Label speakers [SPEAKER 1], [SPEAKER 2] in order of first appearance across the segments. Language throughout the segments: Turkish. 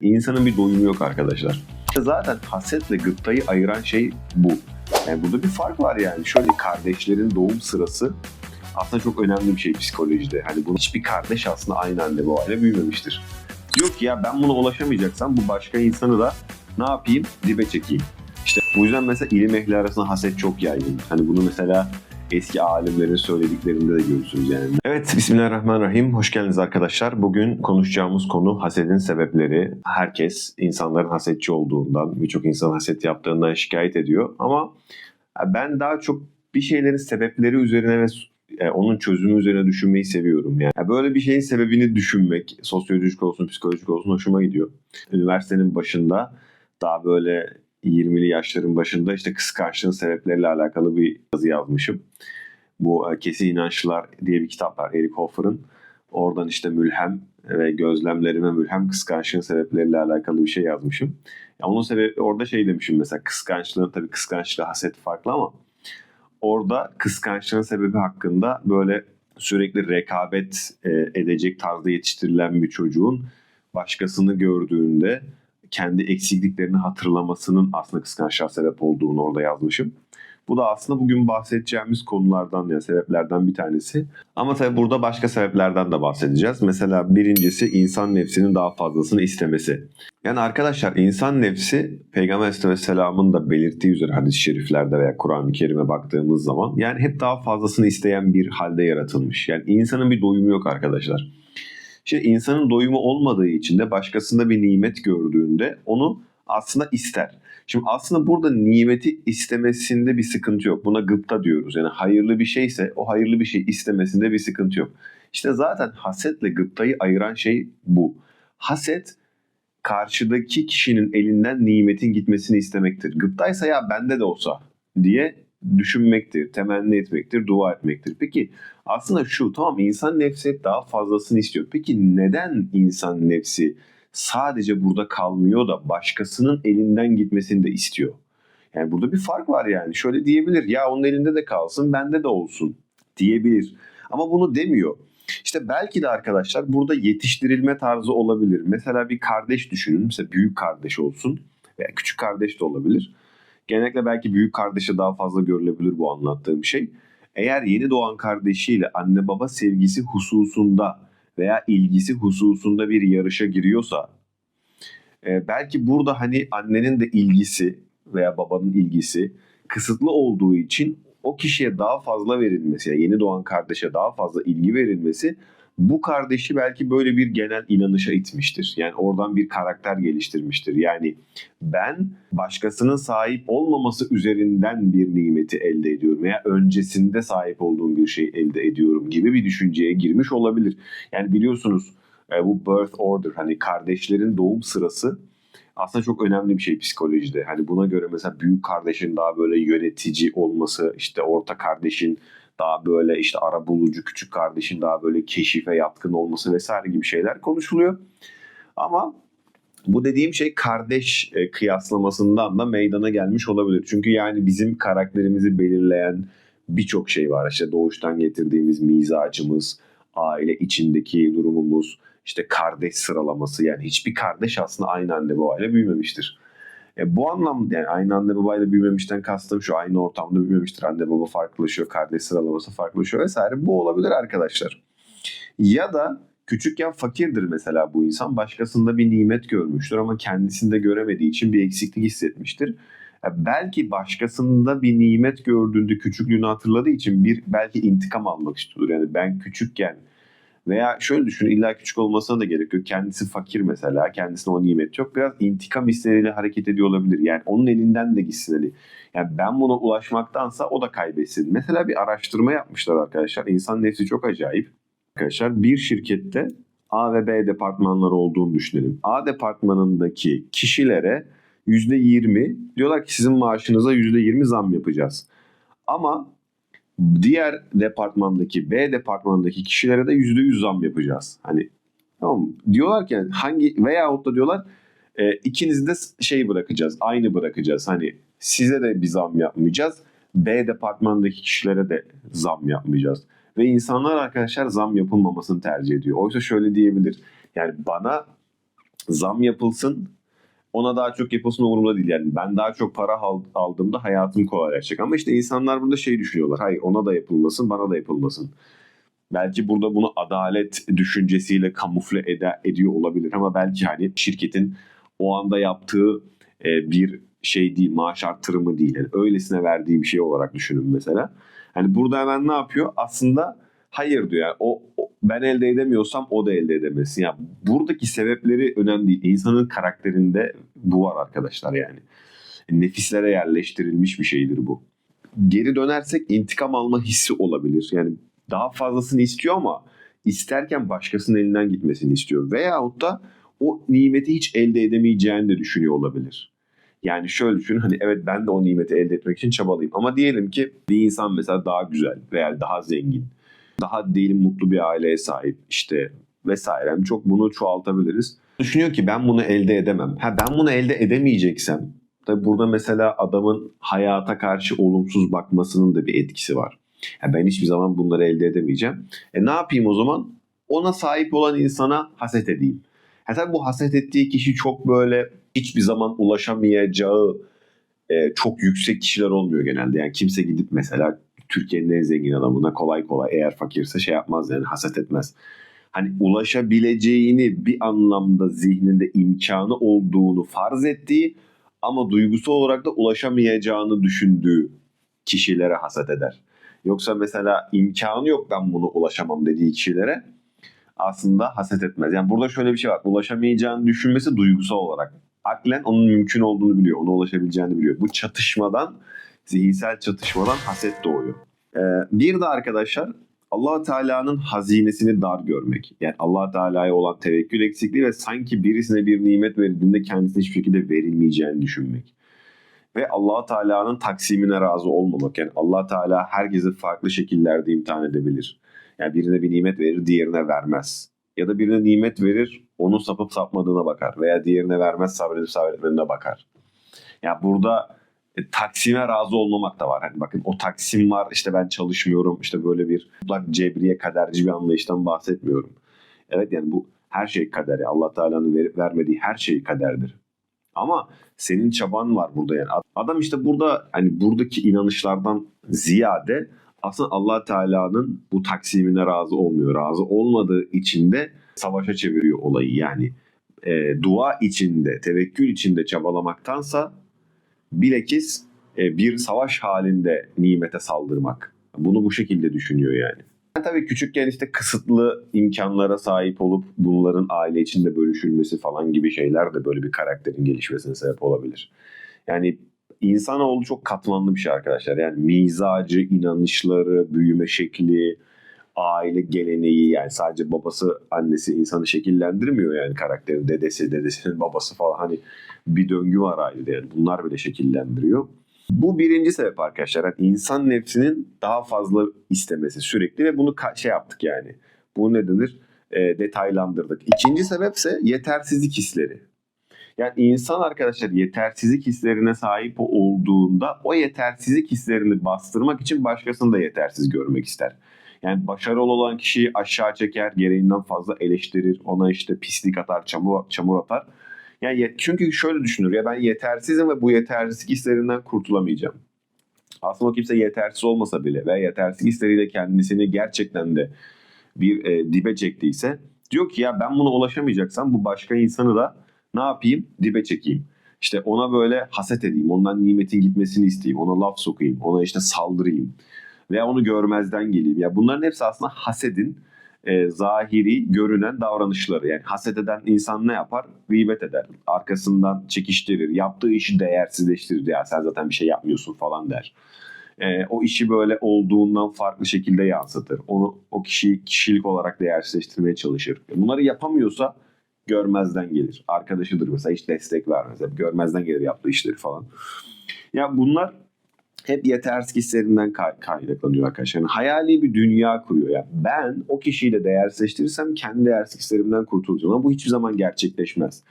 [SPEAKER 1] İnsanın bir doyumu yok arkadaşlar. Zaten hasetle gıptayı ayıran şey bu. Yani burada bir fark var yani. Şöyle kardeşlerin doğum sırası aslında çok önemli bir şey psikolojide. Hani bu hiçbir kardeş aslında aynı anne babayla büyümemiştir. Diyor ki ya ben buna ulaşamayacaksam bu başka insanı da ne yapayım? Dibe çekeyim. İşte bu yüzden mesela ilim ehli arasında haset çok yaygın. Hani bunu mesela eski alimlerin söylediklerinde de görürsünüz yani. Evet, Bismillahirrahmanirrahim. Hoş geldiniz arkadaşlar. Bugün konuşacağımız konu hasedin sebepleri. Herkes insanların hasetçi olduğundan, birçok insan haset yaptığından şikayet ediyor. Ama ben daha çok bir şeylerin sebepleri üzerine ve e, onun çözümü üzerine düşünmeyi seviyorum. Yani böyle bir şeyin sebebini düşünmek, sosyolojik olsun, psikolojik olsun hoşuma gidiyor. Üniversitenin başında daha böyle 20'li yaşların başında işte kıskançlığın sebepleriyle alakalı bir yazı yazmışım. Bu e, Kesin İnançlar diye bir kitap var Eric Hoffer'ın. Oradan işte mülhem ve gözlemlerime mülhem kıskançlığın sebepleriyle alakalı bir şey yazmışım. Ya onun sebebi orada şey demişim mesela kıskançlığın tabii kıskançlığı haset farklı ama orada kıskançlığın sebebi hakkında böyle sürekli rekabet e, edecek tarzda yetiştirilen bir çocuğun başkasını gördüğünde kendi eksikliklerini hatırlamasının aslında kıskançlığa sebep olduğunu orada yazmışım. Bu da aslında bugün bahsedeceğimiz konulardan yani sebeplerden bir tanesi. Ama tabii burada başka sebeplerden de bahsedeceğiz. Mesela birincisi insan nefsinin daha fazlasını istemesi. Yani arkadaşlar insan nefsi Peygamber Aleyhisselam'ın da belirttiği üzere hadis-i şeriflerde veya Kur'an-ı Kerim'e baktığımız zaman yani hep daha fazlasını isteyen bir halde yaratılmış. Yani insanın bir doyumu yok arkadaşlar. Şimdi insanın doyumu olmadığı için de başkasında bir nimet gördüğünde onu aslında ister. Şimdi aslında burada nimeti istemesinde bir sıkıntı yok. Buna gıpta diyoruz. Yani hayırlı bir şeyse o hayırlı bir şey istemesinde bir sıkıntı yok. İşte zaten hasetle gıptayı ayıran şey bu. Haset karşıdaki kişinin elinden nimetin gitmesini istemektir. Gıptaysa ya bende de olsa diye düşünmektir, temenni etmektir, dua etmektir. Peki aslında şu tamam insan nefsi daha fazlasını istiyor. Peki neden insan nefsi sadece burada kalmıyor da başkasının elinden gitmesini de istiyor? Yani burada bir fark var yani. Şöyle diyebilir ya onun elinde de kalsın bende de olsun diyebilir. Ama bunu demiyor. İşte belki de arkadaşlar burada yetiştirilme tarzı olabilir. Mesela bir kardeş düşünün. Mesela büyük kardeş olsun veya küçük kardeş de olabilir. Genellikle belki büyük kardeşe daha fazla görülebilir bu anlattığım şey. Eğer yeni doğan kardeşiyle anne baba sevgisi hususunda veya ilgisi hususunda bir yarışa giriyorsa e, belki burada hani annenin de ilgisi veya babanın ilgisi kısıtlı olduğu için o kişiye daha fazla verilmesi, yani yeni doğan kardeşe daha fazla ilgi verilmesi bu kardeşi belki böyle bir genel inanışa itmiştir. Yani oradan bir karakter geliştirmiştir. Yani ben başkasının sahip olmaması üzerinden bir nimeti elde ediyorum veya öncesinde sahip olduğum bir şey elde ediyorum gibi bir düşünceye girmiş olabilir. Yani biliyorsunuz e, bu birth order hani kardeşlerin doğum sırası aslında çok önemli bir şey psikolojide. Hani buna göre mesela büyük kardeşin daha böyle yönetici olması, işte orta kardeşin daha böyle işte ara bulucu küçük kardeşin daha böyle keşife yatkın olması vesaire gibi şeyler konuşuluyor. Ama bu dediğim şey kardeş e, kıyaslamasından da meydana gelmiş olabilir. Çünkü yani bizim karakterimizi belirleyen birçok şey var. İşte doğuştan getirdiğimiz mizacımız, aile içindeki durumumuz, işte kardeş sıralaması yani hiçbir kardeş aslında aynı anne babayla büyümemiştir. E, bu anlamda yani aynı anne babayla büyümemişten kastım şu aynı ortamda büyümemiştir. Anne baba farklılaşıyor, kardeş sıralaması farklılaşıyor vesaire. Bu olabilir arkadaşlar. Ya da küçükken fakirdir mesela bu insan. Başkasında bir nimet görmüştür ama kendisinde göremediği için bir eksiklik hissetmiştir. belki başkasında bir nimet gördüğünde küçüklüğünü hatırladığı için bir belki intikam almak istiyordur. Yani ben küçükken veya şöyle düşün illa küçük olmasına da gerek yok. Kendisi fakir mesela. Kendisine o nimet yok. Biraz intikam hisleriyle hareket ediyor olabilir. Yani onun elinden de gitsin hani. Yani ben buna ulaşmaktansa o da kaybetsin. Mesela bir araştırma yapmışlar arkadaşlar. İnsan nefsi çok acayip. Arkadaşlar bir şirkette A ve B departmanları olduğunu düşünelim. A departmanındaki kişilere %20 diyorlar ki sizin maaşınıza %20 zam yapacağız. Ama diğer departmandaki B departmanındaki kişilere de %100 zam yapacağız. Hani tamam? Diyorlar ki hangi veyahut da diyorlar e, ikinizi de şey bırakacağız. Aynı bırakacağız. Hani size de bir zam yapmayacağız. B departmanındaki kişilere de zam yapmayacağız. Ve insanlar arkadaşlar zam yapılmamasını tercih ediyor. Oysa şöyle diyebilir. Yani bana zam yapılsın ona daha çok yapılsın umurumda değil. Yani ben daha çok para al- aldığımda hayatım kolaylaşacak. Ama işte insanlar burada şey düşünüyorlar. Hayır ona da yapılmasın bana da yapılmasın. Belki burada bunu adalet düşüncesiyle kamufle ede, ediyor olabilir ama belki hani şirketin o anda yaptığı e, bir şey değil, maaş arttırımı değil. Yani öylesine verdiği bir şey olarak düşünün mesela. Hani burada hemen ne yapıyor? Aslında hayır diyor. Yani o, o- ben elde edemiyorsam o da elde edemesin. Yani buradaki sebepleri önemli değil. İnsanın karakterinde bu var arkadaşlar yani. Nefislere yerleştirilmiş bir şeydir bu. Geri dönersek intikam alma hissi olabilir. Yani daha fazlasını istiyor ama isterken başkasının elinden gitmesini istiyor. Veyahut da o nimeti hiç elde edemeyeceğini de düşünüyor olabilir. Yani şöyle düşün hani evet ben de o nimeti elde etmek için çabalayayım. Ama diyelim ki bir insan mesela daha güzel veya daha zengin, daha diyelim mutlu bir aileye sahip işte vesaire. Yani çok bunu çoğaltabiliriz. Düşünüyor ki ben bunu elde edemem. Ha ben bunu elde edemeyeceksem tabi burada mesela adamın hayata karşı olumsuz bakmasının da bir etkisi var. Ya ben hiçbir zaman bunları elde edemeyeceğim. E ne yapayım o zaman? Ona sahip olan insana haset edeyim. Ha tabii bu haset ettiği kişi çok böyle hiçbir zaman ulaşamayacağı e, çok yüksek kişiler olmuyor genelde. Yani kimse gidip mesela Türkiye'nin en zengin adamına kolay kolay eğer fakirse şey yapmaz yani haset etmez. Hani ulaşabileceğini bir anlamda zihninde imkanı olduğunu farz ettiği ama duygusal olarak da ulaşamayacağını düşündüğü kişilere haset eder. Yoksa mesela imkanı yok ben bunu ulaşamam dediği kişilere aslında haset etmez. Yani burada şöyle bir şey var. Ulaşamayacağını düşünmesi duygusal olarak. Aklen onun mümkün olduğunu biliyor. Ona ulaşabileceğini biliyor. Bu çatışmadan, zihinsel çatışmadan haset doğuyor. Ee, bir de arkadaşlar allah Teala'nın hazinesini dar görmek. Yani allah Teala'ya olan tevekkül eksikliği ve sanki birisine bir nimet verildiğinde kendisine hiçbir şekilde verilmeyeceğini düşünmek. Ve allah Teala'nın taksimine razı olmamak. Yani allah Teala herkesi farklı şekillerde imtihan edebilir. Yani birine bir nimet verir, diğerine vermez. Ya da birine nimet verir, onun sapıp sapmadığına bakar. Veya diğerine vermez, sabredip sabretmediğine bakar. Yani burada e, taksime razı olmamak da var. Hani bakın o taksim var, işte ben çalışmıyorum, işte böyle bir mutlak cebriye, kaderci bir anlayıştan bahsetmiyorum. Evet yani bu her şey kader. Yani Allah Teala'nın ver- vermediği her şey kaderdir. Ama senin çaban var burada yani. Adam işte burada hani buradaki inanışlardan ziyade aslında allah Teala'nın bu taksimine razı olmuyor. Razı olmadığı için de savaşa çeviriyor olayı. Yani e, dua içinde, tevekkül içinde çabalamaktansa bilekis e, bir savaş halinde nimete saldırmak. Bunu bu şekilde düşünüyor yani. Ben tabii küçükken işte kısıtlı imkanlara sahip olup bunların aile içinde bölüşülmesi falan gibi şeyler de böyle bir karakterin gelişmesine sebep olabilir. Yani insanoğlu çok katmanlı bir şey arkadaşlar. Yani mizacı, inanışları, büyüme şekli, aile geleneği yani sadece babası, annesi insanı şekillendirmiyor yani karakterin dedesi, dedesinin babası falan hani bir döngü var ailede yani bunlar bile şekillendiriyor. Bu birinci sebep arkadaşlar. Yani insan nefsinin daha fazla istemesi sürekli ve bunu şey yaptık yani. Bu ne denir? E, detaylandırdık. İkinci sebepse yetersizlik hisleri. Yani insan arkadaşlar yetersizlik hislerine sahip olduğunda o yetersizlik hislerini bastırmak için başkasını da yetersiz görmek ister. Yani başarılı olan kişiyi aşağı çeker, gereğinden fazla eleştirir, ona işte pislik atar, çamur, çamur atar. Yani çünkü şöyle düşünür ya ben yetersizim ve bu yetersizlik hislerinden kurtulamayacağım. Aslında o kimse yetersiz olmasa bile ve yetersizlik hisleriyle kendisini gerçekten de bir e, dibe çektiyse diyor ki ya ben buna ulaşamayacaksam bu başka insanı da ne yapayım? Dibe çekeyim. İşte ona böyle haset edeyim. Ondan nimetin gitmesini isteyeyim. Ona laf sokayım. Ona işte saldırayım. Veya onu görmezden geleyim. Ya bunların hepsi aslında hasedin e, zahiri görünen davranışları. Yani haset eden insan ne yapar? Gıybet eder. Arkasından çekiştirir. Yaptığı işi değersizleştirir. Ya sen zaten bir şey yapmıyorsun falan der. E, o işi böyle olduğundan farklı şekilde yansıtır. Onu o kişiyi kişilik olarak değersizleştirmeye çalışır. E, bunları yapamıyorsa görmezden gelir. Arkadaşıdır mesela hiç destek vermez. Görmezden gelir yaptığı işleri falan. Ya bunlar hep yetersiz hislerinden kay- kaynaklanıyor arkadaşlar. Yani hayali bir dünya kuruyor. ya. ben o kişiyi de değersizleştirirsem kendi değersiz hislerimden kurtulacağım. Ama bu hiçbir zaman gerçekleşmez.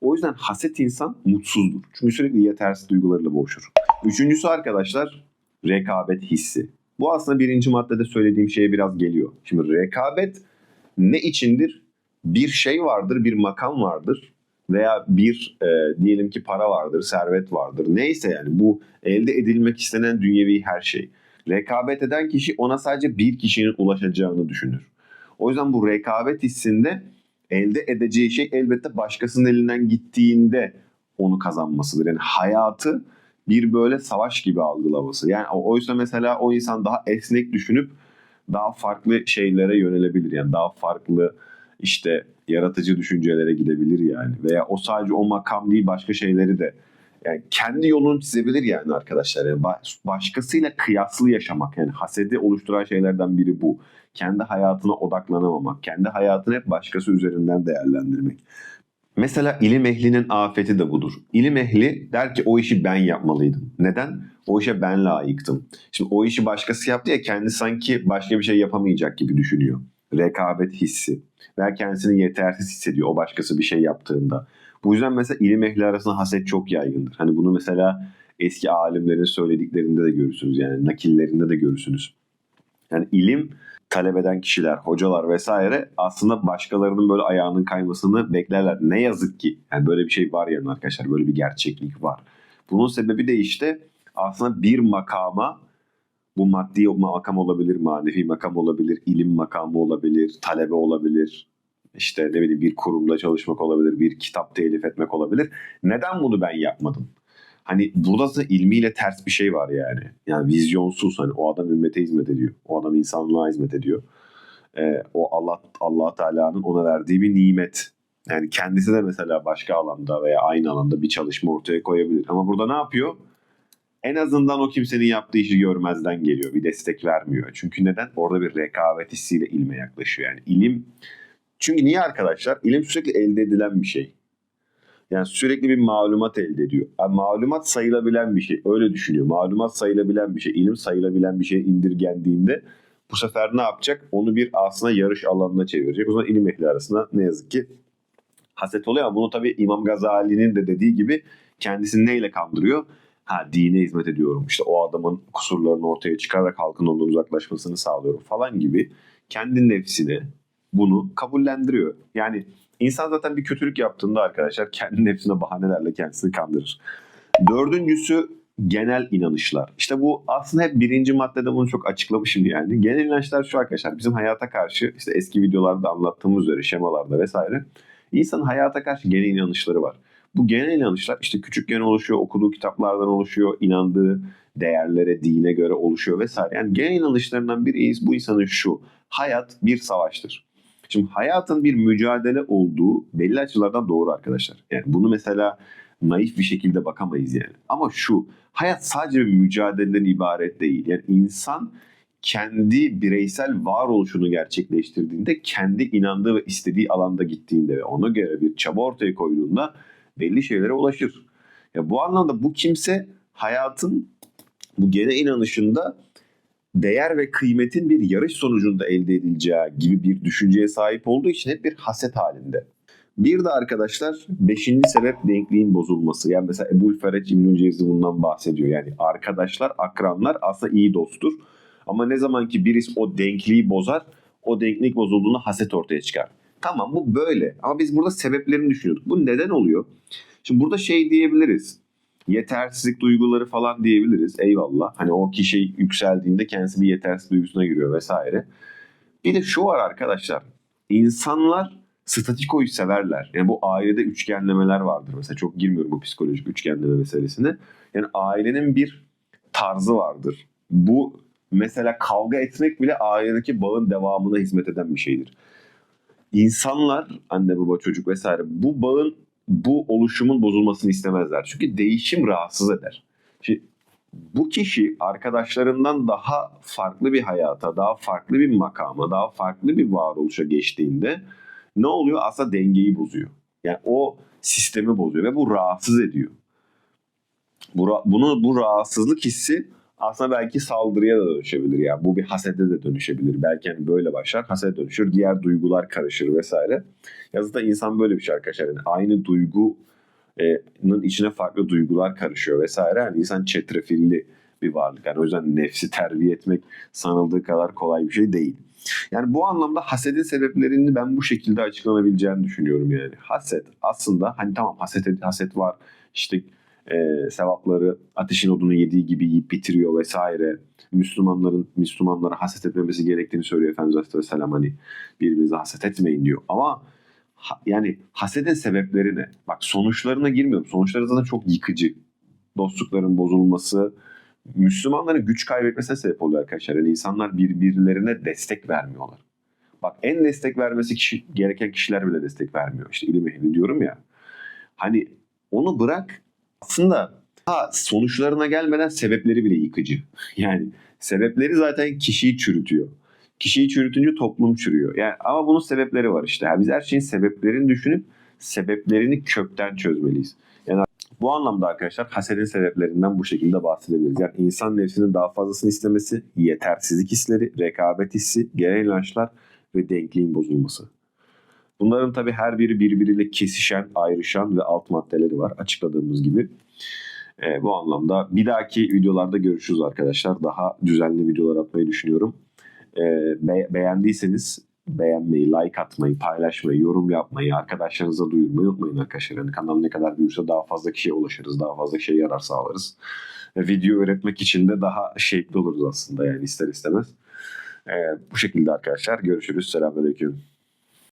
[SPEAKER 1] O yüzden haset insan mutsuzdur. Çünkü sürekli yetersiz duygularıyla boğuşur. Üçüncüsü arkadaşlar rekabet hissi. Bu aslında birinci maddede söylediğim şeye biraz geliyor. Şimdi rekabet ne içindir? Bir şey vardır, bir makam vardır. Veya bir e, diyelim ki para vardır, servet vardır. Neyse yani bu elde edilmek istenen dünyevi her şey. Rekabet eden kişi ona sadece bir kişinin ulaşacağını düşünür. O yüzden bu rekabet hissinde elde edeceği şey elbette başkasının elinden gittiğinde onu kazanmasıdır. Yani hayatı bir böyle savaş gibi algılaması. Yani o yüzden mesela o insan daha esnek düşünüp daha farklı şeylere yönelebilir. Yani daha farklı işte yaratıcı düşüncelere gidebilir yani. Veya o sadece o makam değil başka şeyleri de yani kendi yolunu çizebilir yani arkadaşlar. Yani başkasıyla kıyaslı yaşamak yani hasedi oluşturan şeylerden biri bu. Kendi hayatına odaklanamamak, kendi hayatını hep başkası üzerinden değerlendirmek. Mesela ilim ehlinin afeti de budur. İlim ehli der ki o işi ben yapmalıydım. Neden? O işe ben layıktım. Şimdi o işi başkası yaptı ya kendi sanki başka bir şey yapamayacak gibi düşünüyor. Rekabet hissi. Veya kendisini yetersiz hissediyor o başkası bir şey yaptığında. Bu yüzden mesela ilim ehli arasında haset çok yaygındır. Hani bunu mesela eski alimlerin söylediklerinde de görürsünüz. Yani nakillerinde de görürsünüz. Yani ilim talep eden kişiler, hocalar vesaire aslında başkalarının böyle ayağının kaymasını beklerler. Ne yazık ki yani böyle bir şey var yani arkadaşlar böyle bir gerçeklik var. Bunun sebebi de işte aslında bir makama bu maddi makam olabilir, manevi makam olabilir, ilim makamı olabilir, talebe olabilir, işte ne bileyim bir kurumda çalışmak olabilir, bir kitap telif etmek olabilir. Neden bunu ben yapmadım? Hani burada da ilmiyle ters bir şey var yani. Yani vizyonsuz hani o adam ümmete hizmet ediyor. O adam insanlığa hizmet ediyor. Ee, o Allah Allah Teala'nın ona verdiği bir nimet. Yani kendisi de mesela başka alanda veya aynı alanda bir çalışma ortaya koyabilir. Ama burada ne yapıyor? En azından o kimsenin yaptığı işi görmezden geliyor. Bir destek vermiyor. Çünkü neden? Orada bir rekabet hissiyle ilme yaklaşıyor. Yani ilim çünkü niye arkadaşlar? İlim sürekli elde edilen bir şey. Yani sürekli bir malumat elde ediyor. Yani malumat sayılabilen bir şey. Öyle düşünüyor. Malumat sayılabilen bir şey. ilim sayılabilen bir şey indirgendiğinde bu sefer ne yapacak? Onu bir aslında yarış alanına çevirecek. O zaman ilim ehli arasında ne yazık ki haset oluyor ama bunu tabii İmam Gazali'nin de dediği gibi kendisini neyle kandırıyor? Ha dine hizmet ediyorum. İşte o adamın kusurlarını ortaya çıkararak halkın ondan uzaklaşmasını sağlıyorum falan gibi kendi nefsini bunu kabullendiriyor. Yani İnsan zaten bir kötülük yaptığında arkadaşlar kendi nefsine bahanelerle kendisini kandırır. Dördüncüsü genel inanışlar. İşte bu aslında hep birinci maddede bunu çok açıklamışım yani. Genel inançlar şu arkadaşlar bizim hayata karşı işte eski videolarda anlattığımız üzere şemalarda vesaire insanın hayata karşı genel inanışları var. Bu genel inanışlar işte küçükken oluşuyor, okuduğu kitaplardan oluşuyor, inandığı değerlere, dine göre oluşuyor vesaire. Yani genel inanışlarından biri bu insanın şu. Hayat bir savaştır. Şimdi hayatın bir mücadele olduğu belli açılardan doğru arkadaşlar. Yani bunu mesela naif bir şekilde bakamayız yani. Ama şu hayat sadece bir mücadeleden ibaret değil. Yani insan kendi bireysel varoluşunu gerçekleştirdiğinde, kendi inandığı ve istediği alanda gittiğinde ve ona göre bir çaba ortaya koyduğunda belli şeylere ulaşır. Ya bu anlamda bu kimse hayatın bu gene inanışında değer ve kıymetin bir yarış sonucunda elde edileceği gibi bir düşünceye sahip olduğu için hep bir haset halinde. Bir de arkadaşlar beşinci sebep denkliğin bozulması. Yani mesela Ebul Fereç İbnül Cevzi bundan bahsediyor. Yani arkadaşlar, akranlar aslında iyi dosttur. Ama ne zaman ki birisi o denkliği bozar, o denklik bozulduğunda haset ortaya çıkar. Tamam bu böyle ama biz burada sebeplerini düşünüyorduk. Bu neden oluyor? Şimdi burada şey diyebiliriz yetersizlik duyguları falan diyebiliriz. Eyvallah. Hani o kişi yükseldiğinde kendisi bir yetersiz duygusuna giriyor vesaire. Bir de şu var arkadaşlar. İnsanlar statikoyu severler. Yani bu ailede üçgenlemeler vardır. Mesela çok girmiyorum bu psikolojik üçgenleme meselesine. Yani ailenin bir tarzı vardır. Bu mesela kavga etmek bile ailedeki bağın devamına hizmet eden bir şeydir. İnsanlar, anne baba çocuk vesaire bu bağın bu oluşumun bozulmasını istemezler. Çünkü değişim rahatsız eder. Şimdi bu kişi arkadaşlarından daha farklı bir hayata, daha farklı bir makama, daha farklı bir varoluşa geçtiğinde ne oluyor? Aslında dengeyi bozuyor. Yani o sistemi bozuyor ve bu rahatsız ediyor. Bu, bunu, bu rahatsızlık hissi aslında belki saldırıya da dönüşebilir. Yani bu bir hasede de dönüşebilir. Belki hani böyle başlar, hasede dönüşür. Diğer duygular karışır vesaire. Yazıda insan böyle bir şey arkadaşlar. Yani aynı duygunun içine farklı duygular karışıyor vesaire. Yani insan çetrefilli bir varlık. Yani o yüzden nefsi terbiye etmek sanıldığı kadar kolay bir şey değil. Yani bu anlamda hasedin sebeplerini ben bu şekilde açıklanabileceğini düşünüyorum yani. Haset aslında hani tamam haset, haset var işte e, sevapları ateşin odunu yediği gibi yiyip bitiriyor vesaire. Müslümanların Müslümanlara haset etmemesi gerektiğini söylüyor Efendimiz Aleyhisselam hani birbirinize haset etmeyin diyor. Ama ha- yani hasedin sebepleri ne? Bak sonuçlarına girmiyorum. Sonuçları zaten çok yıkıcı. Dostlukların bozulması, Müslümanların güç kaybetmesine sebep oluyor arkadaşlar. Yani insanlar birbirlerine destek vermiyorlar. Bak en destek vermesi kişi, gereken kişiler bile destek vermiyor. İşte ilim ehli diyorum ya. Hani onu bırak aslında ha, sonuçlarına gelmeden sebepleri bile yıkıcı. Yani sebepleri zaten kişiyi çürütüyor. Kişiyi çürütünce toplum çürüyor. Yani ama bunun sebepleri var işte. Yani biz her şeyin sebeplerini düşünüp sebeplerini kökten çözmeliyiz. Yani bu anlamda arkadaşlar hasedin sebeplerinden bu şekilde bahsedebiliriz. Yani insan nefsinin daha fazlasını istemesi, yetersizlik hisleri, rekabet hissi, genel inançlar ve denkliğin bozulması. Bunların tabii her biri birbiriyle kesişen, ayrışan ve alt maddeleri var açıkladığımız gibi. Ee, bu anlamda bir dahaki videolarda görüşürüz arkadaşlar. Daha düzenli videolar atmayı düşünüyorum. Ee, be- beğendiyseniz beğenmeyi, like atmayı, paylaşmayı, yorum yapmayı, arkadaşlarınıza duyurmayı unutmayın arkadaşlar. Yani kanal ne kadar büyürse daha fazla kişiye ulaşırız, daha fazla kişiye yarar sağlarız. Ve video öğretmek için de daha şevkli oluruz aslında yani ister istemez. Ee, bu şekilde arkadaşlar görüşürüz. Selamünaleyküm.